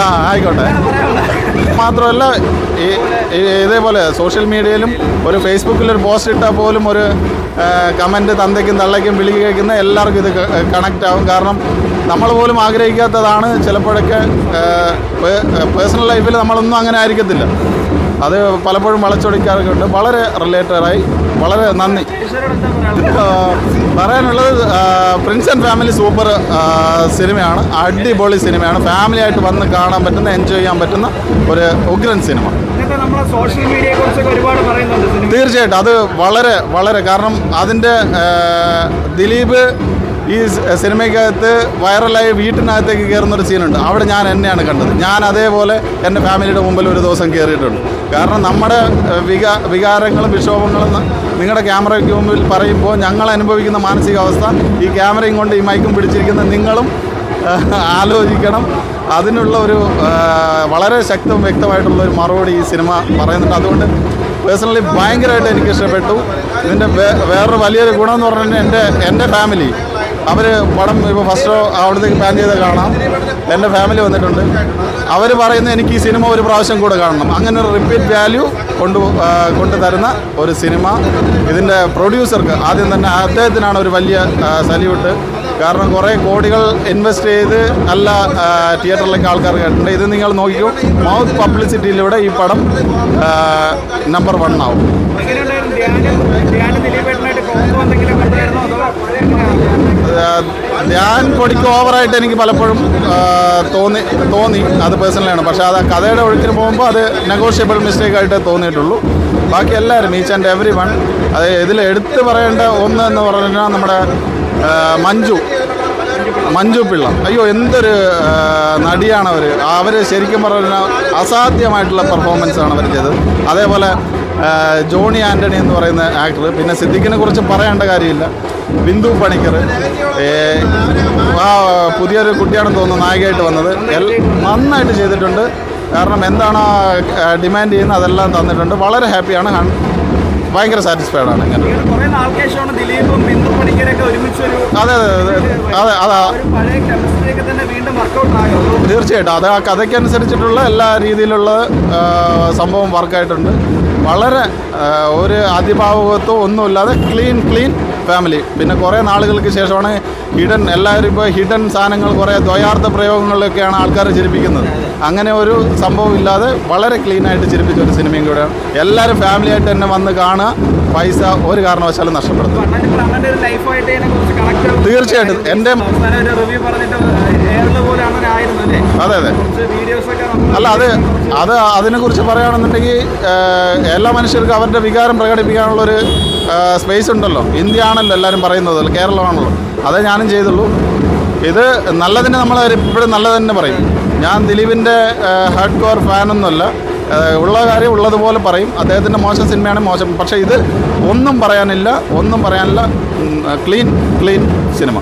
ആ ആയിക്കോട്ടെ. മാത്രമല്ല ഈ ഇതേപോലെ സോഷ്യൽ മീഡിയയിലും ഒരു ഫേസ്ബുക്കിൽ ഒരു പോസ്റ്റ് ഇട്ടാൽ പോലും ഒരു കമന്റ് തന്തയ്ക്കും തള്ളയ്ക്കും വിളി കേൾക്കുന്ന എല്ലാവർക്കും ഇത് കണക്റ്റ് ആവും. കാരണം നമ്മൾ പോലും ആഗ്രഹിക്കാത്തതാണ് ചിലപ്പോഴൊക്കെ പേഴ്സണൽ ലൈഫിൽ നമ്മളൊന്നും അങ്ങനെ ആയിരിക്കത്തില്ല. അത് പലപ്പോഴും വളച്ചൊടിക്കാറൊക്കെ ഉണ്ട്. വളരെ റിലേറ്റഡായി വളരെ നന്ദി. പറയാനുള്ളത് പ്രിൻസ് ആൻഡ് ഫാമിലി സൂപ്പർ സിനിമയാണ്. അടിപൊളി സിനിമയാണ്. ഫാമിലി ആയിട്ട് വന്ന് കാണാൻ പറ്റുന്ന എൻജോയ് ചെയ്യാൻ പറ്റുന്ന ഒരു ഉഗ്രൻ സിനിമ. സോഷ്യൽ മീഡിയയെ കുറിച്ചൊക്കെ ഒരുപാട് പറയുന്നുണ്ട് തീർച്ചയായിട്ടും. അത് വളരെ വളരെ. കാരണം അതിന്റെ ദിലീപ് ഈ സിനിമയ്ക്കകത്ത് വൈറലായി വീട്ടിനകത്തേക്ക് കയറുന്നൊരു സീനുണ്ട്. അവിടെ ഞാൻ എന്നെയാണ് കണ്ടത്. ഞാൻ അതേപോലെ എന്റെ ഫാമിലിയുടെ മുമ്പിൽ ഒരു ദിവസം കയറിയിട്ടുണ്ട്. കാരണം നമ്മുടെ വികാ വികാരങ്ങളും വിക്ഷോഭങ്ങളും നിങ്ങളുടെ ക്യാമറയ്ക്ക് മുമ്പിൽ പറയുമ്പോൾ ഞങ്ങൾ അനുഭവിക്കുന്ന മാനസികാവസ്ഥ ഈ ക്യാമറയും കൊണ്ട് ഈ മൈക്കും പിടിച്ചിരിക്കുന്ന നിങ്ങളും ആലോചിക്കണം. അതിനുള്ള ഒരു വളരെ ശക്തവും വ്യക്തമായിട്ടുള്ള ഒരു മറുപടി ഈ സിനിമ പറയുന്നുണ്ട്. അതുകൊണ്ട് പേഴ്സണലി ഭയങ്കരമായിട്ട് എനിക്ക് ഇഷ്ടപ്പെട്ടു ഇതിന്റെ വേറൊരു വലിയൊരു ഗുണം എന്ന് പറഞ്ഞാൽ എന്റെ എന്റെ ഫാമിലി അവർ പടം ഇപ്പോൾ ഫസ്റ്റ് അവിടുത്തേക്ക് പ്ലാൻ ചെയ്ത് കാണാം. എന്റെ ഫാമിലി വന്നിട്ടുണ്ട്. അവർ പറയുന്നത് എനിക്ക് ഈ സിനിമ ഒരു പ്രാവശ്യം കൂടെ കാണണം. അങ്ങനെ ഒരു റിപ്പീറ്റ് വാല്യൂ കൊണ്ട് കൊണ്ടു തരുന്ന ഒരു സിനിമ ഇതിന്റെ പ്രൊഡ്യൂസർക്ക് ആദ്യം തന്നെ അദ്ദേഹത്തിനാണ് ഒരു വലിയ സല്യൂട്ട്. കാരണം കുറേ കോടികൾ ഇൻവെസ്റ്റ് ചെയ്ത് നല്ല തിയേറ്ററിലേക്ക് ആൾക്കാർ കേട്ടിട്ടുണ്ട് ഇത് നിങ്ങൾ നോക്കിക്കോ. മൗത്ത് പബ്ലിസിറ്റിയിലൂടെ ഈ പടം നമ്പർ വൺ ആവും. ധ്യാൻ പൊടിക്ക് ഓവറായിട്ട് എനിക്ക് പലപ്പോഴും തോന്നി തോന്നി. അത് പേഴ്സണലാണ്. പക്ഷേ അത് കഥയുടെ ഒഴുക്കിന് പോകുമ്പോൾ അത് നെഗോഷ്യബിൾ മിസ്റ്റേക്ക് ആയിട്ട് തോന്നിയിട്ടുള്ളൂ. ബാക്കി എല്ലാവരും ഈച്ച് ആൻഡ് എവറി വൺ അത് ഇതിൽ എടുത്തു പറയേണ്ട ഒന്ന് എന്ന് പറഞ്ഞാൽ നമ്മുടെ മഞ്ജു. മഞ്ജു പിള്ള. അയ്യോ എന്തൊരു നടിയാണ് അവർ അവർ ശരിക്കും പറഞ്ഞാൽ അസാധ്യമായിട്ടുള്ള പെർഫോമൻസാണ് അവർ ചെയ്തത്. അതേപോലെ ജോണി ആന്റണി എന്ന് പറയുന്ന ആക്ടർ പിന്നെ സിദ്ദിഖിനെ കുറിച്ച് പറയേണ്ട കാര്യമില്ല. ബിന്ദു പണിക്കർ. ആ പുതിയൊരു കുട്ടിയാണെന്ന് തോന്നുന്നു നായികയായിട്ട് വന്നത്. നന്നായിട്ട് ചെയ്തിട്ടുണ്ട്. കാരണം എന്താണോ ഡിമാൻഡ് ചെയ്യുന്നത് അതെല്ലാം തന്നിട്ടുണ്ട്. വളരെ ഹാപ്പിയാണ്. ഭയങ്കര സാറ്റിസ്ഫൈഡ് ആണ് ഇങ്ങനെ അതെ അതെ അതെ തീർച്ചയായിട്ടും. അത് ആ കഥയ്ക്കനുസരിച്ചിട്ടുള്ള എല്ലാ രീതിയിലുള്ള സംഭവം വർക്കായിട്ടുണ്ട് വളരെ ഒരു അതിഭാവകത്വം ഒന്നുമില്ലാതെ ക്ലീൻ ക്ലീൻ ഫാമിലി പിന്നെ കുറേ നാളുകൾക്ക് ശേഷമാണ് ഹിഡൻ എല്ലാവരും ഇപ്പോൾ ഹിഡൻ സാധനങ്ങൾ കുറേ ദ്വയാർത്ഥ പ്രയോഗങ്ങളിലൊക്കെയാണ് ആൾക്കാർ ചിരിപ്പിക്കുന്നത്. അങ്ങനെ ഒരു സംഭവം ഇല്ലാതെ വളരെ ക്ലീനായിട്ട് ചിരിപ്പിച്ച ഒരു സിനിമയും കൂടെയാണ് എല്ലാവരും ഫാമിലി ആയിട്ട് തന്നെ വന്ന് കാണുക. പൈസ ഒരു കാരണവശാലും നഷ്ടപ്പെടുത്തും. തീർച്ചയായിട്ടും. എന്റെ- അതെ അതെ. അല്ല അത് അത് അതിനെക്കുറിച്ച് പറയുകയാണെന്നുണ്ടെങ്കിൽ എല്ലാ മനുഷ്യർക്കും അവരുടെ വികാരം പ്രകടിപ്പിക്കാനുള്ളൊരു സ്പേസ് ഉണ്ടല്ലോ. ഇന്ത്യ ആണല്ലോ എല്ലാവരും പറയുന്നത് അല്ല കേരളമാണല്ലോ. അതേ ഞാനും ചെയ്തുള്ളൂ. ഇത് നല്ലതിന് നമ്മൾ ഇപ്പോഴും നല്ലതെന്നെ പറയും. ഞാൻ ദിലീപിന്റെ ഹാർഡ് കോർ ഫാനൊന്നുമല്ല ഉള്ള കാര്യം ഉള്ളതുപോലെ പറയും. അദ്ദേഹത്തിന്റെ മോശം സിനിമയാണ് മോശം. പക്ഷേ ഇത് ഒന്നും പറയാനില്ല ഒന്നും പറയാനില്ല. Clean clean cinema